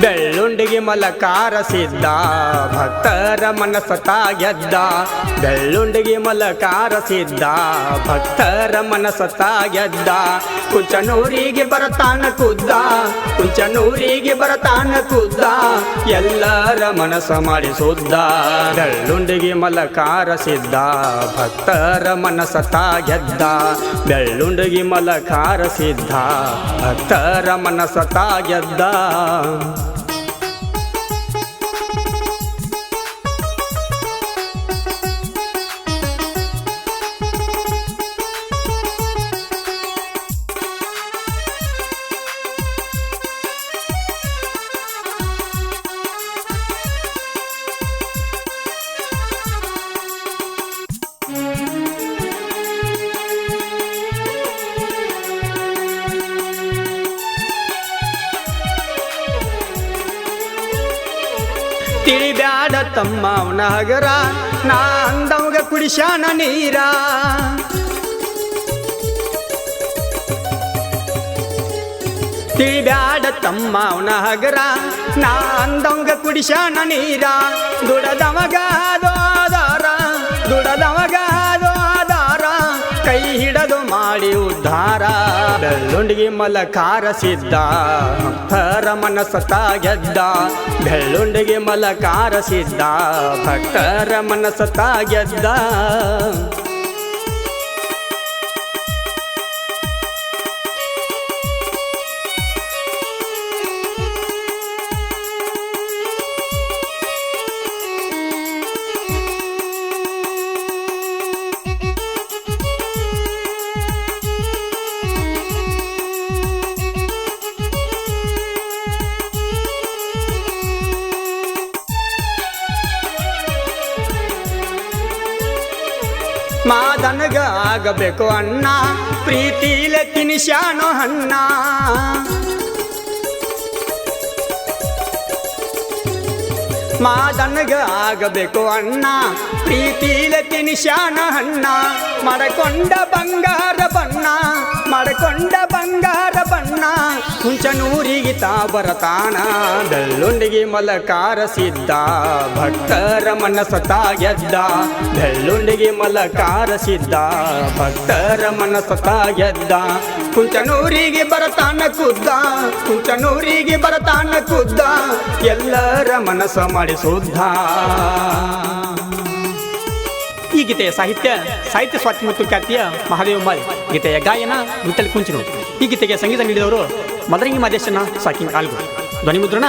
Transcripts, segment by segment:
ಬೆಳ್ಳುಂಡಿಗೆ ಮಲಕಾರ ಸಿದ್ಧ ಭಕ್ತರ ಮನಸ್ಸ ತಾಗೆದ್ದ. ಬೆಳ್ಳುಂಡಿಗೆ ಮಲಕಾರ ಸಿದ್ಧ ಭಕ್ತರ ಮನಸ್ಸ ಗೆದ್ದ ಕುಂಚನೂರಿಗೆ ಬರತಾನ ಕುದ್ದ, ಕುಂಚನೂರಿಗೆ ಬರತಾನ ಕುದ್ದ, ಎಲ್ಲರ ಮನಸ ಮಾಡಿಸುದ್ದ. ಬೆಳ್ಳುಂಡಿಗೆ ಮಲಕಾರ ಸಿದ್ದ, ಭಕ್ತರ ತಾ ಗೆದ್ದ ಬೆಳ್ಳುಂಡಿಗೆ ಮಲಕಾರ ಸಿದ್ದ, ಭಕ್ತರ ತಾ ಗೆದ್ದ ತಿಳಿಬ್ಯಾಡ ತಮ್ಮ ಅವನ ಹಗರ. ನಾ ಅಂದವಾಗ ಕುಡಿಸ್ಯಾನ ನೀರ. ತಿಳಿಬ್ಯಾಡ ತಮ್ಮ ಅವನ ಹಗರ. ನಾ ಅಂದವಂಗ ಕುಡಿಸ್ಯಾನ ನೀರ. ದುಡದವಗ ಆದಾರ ದುಡದವಗ ಅದು ಕೈ ಹಿಡದು ಮಾಡಿ ಬೆಳ್ಳುಂಡಿಗೆ ಮಲ ಕಾರಸಿದ್ದ ಭಕ್ತರ ಮನಸ್ಸತ ಗೆದ್ದ ಬೆಳ್ಳುಂಡಿಗೆ ಮಲ ಕಾರಸಿದ್ದ ಭಕ್ತರ ಮನಸ್ಸತ ಗೆದ್ದ ಮಾದನಗ ಆಗಬೇಕು ಅಣ್ಣ, ಪ್ರೀತಿಲೆ ತಿನಿಸ್ಯಾನೋ ಅಣ್ಣ. ಮಾದನಗ ಆಗಬೇಕು ಅಣ್ಣ, ಪ್ರೀತಿಲೆ ತಿನಿಸ್ಯಾನ ಅಣ್ಣ. ಮಡಕೊಂಡ ಬಂಗಾರ ಬಣ್ಣ. ಮಡಕೊಂಡ ಬಂಗಾರ ಬಣ್ಣ ಕುಂಚನೂರಿಗೆ ತಾ ಬರತಾನ. ಬೆಳ್ಳುಂಡಿಗೆ ಮಲಕಾರ ಸಿದ್ದ ಭಕ್ತರ ಮನಸ ಗೆದ್ದ. ಬೆಳ್ಳುಂಡಿಗೆ ಮಲಕಾರ ಸಿದ್ಧ, ಭಕ್ತರ ಮನಸ ಗೆದ್ದ. ಕುಂಚನೂರಿಗೆ ಬರತಾನ ಕುದ್ದ ಕುಂಚನೂರಿಗೆ ಬರತಾನ ಕುದ್ದ. ಎಲ್ಲರ ಮನಸ್ಸ ಮಾಡಿ ಶುದ್ಧ. ಈ ಗೀತೆಯ ಸಾಹಿತ್ಯ ಸಾಹಿತ್ಯ ಸ್ವಾತಿ ಮತ್ತು ಖ್ಯಾತಿಯ ಮಹಾದೇವ ಮಾರಿ ಗೀತೆಯ ಗಾಯನ ವಿಠಲ್ ಕುಂಚನು ಈ ಗೀತೆಗೆ ಸಂಗೀತ ನೀಡಿದವರು ಮದರಂಗಿ ಮಾದೇಶನ ಸಾಕಿಂಗ್ ಧ್ವನಿ ಮುದ್ರಣ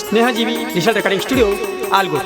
ಸ್ನೇಹಜೀವಿ ನಿಶಲ್ ರೆಕಾರ್ಡಿಂಗ್ ಸ್ಟುಡಿಯೋ ಆಲ್ಗು